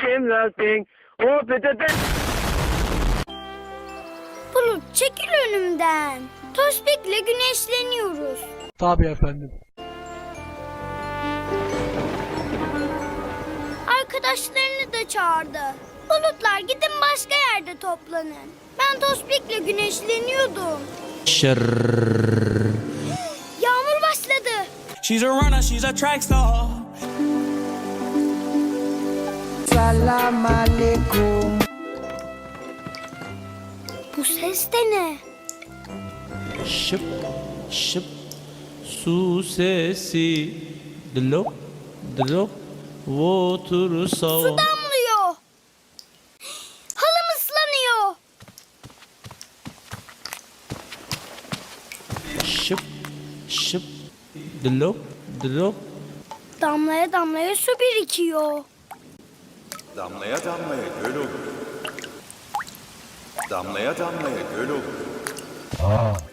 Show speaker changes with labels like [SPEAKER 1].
[SPEAKER 1] gymnastic. Oh, pıtı
[SPEAKER 2] Bulut çekil önümden. Tospik'le güneşleniyoruz.
[SPEAKER 3] Tabii efendim.
[SPEAKER 2] Arkadaşlarını da çağırdı. Bulutlar gidin başka yerde toplanın. Ben Tospik'le güneşleniyordum. Yağmur başladı.
[SPEAKER 4] She's a runner, she's a track star.
[SPEAKER 5] Salam alaikum.
[SPEAKER 2] Bu ses de ne?
[SPEAKER 6] Şıp şıp su sesi Drop drop water
[SPEAKER 2] Su
[SPEAKER 6] sound
[SPEAKER 2] damlıyor. Halım ıslanıyor.
[SPEAKER 6] Şıp şıp drop drop
[SPEAKER 2] Damlaya damlaya su birikiyor.
[SPEAKER 7] Damlaya damlaya göl olur. Damlaya damlaya göl olur.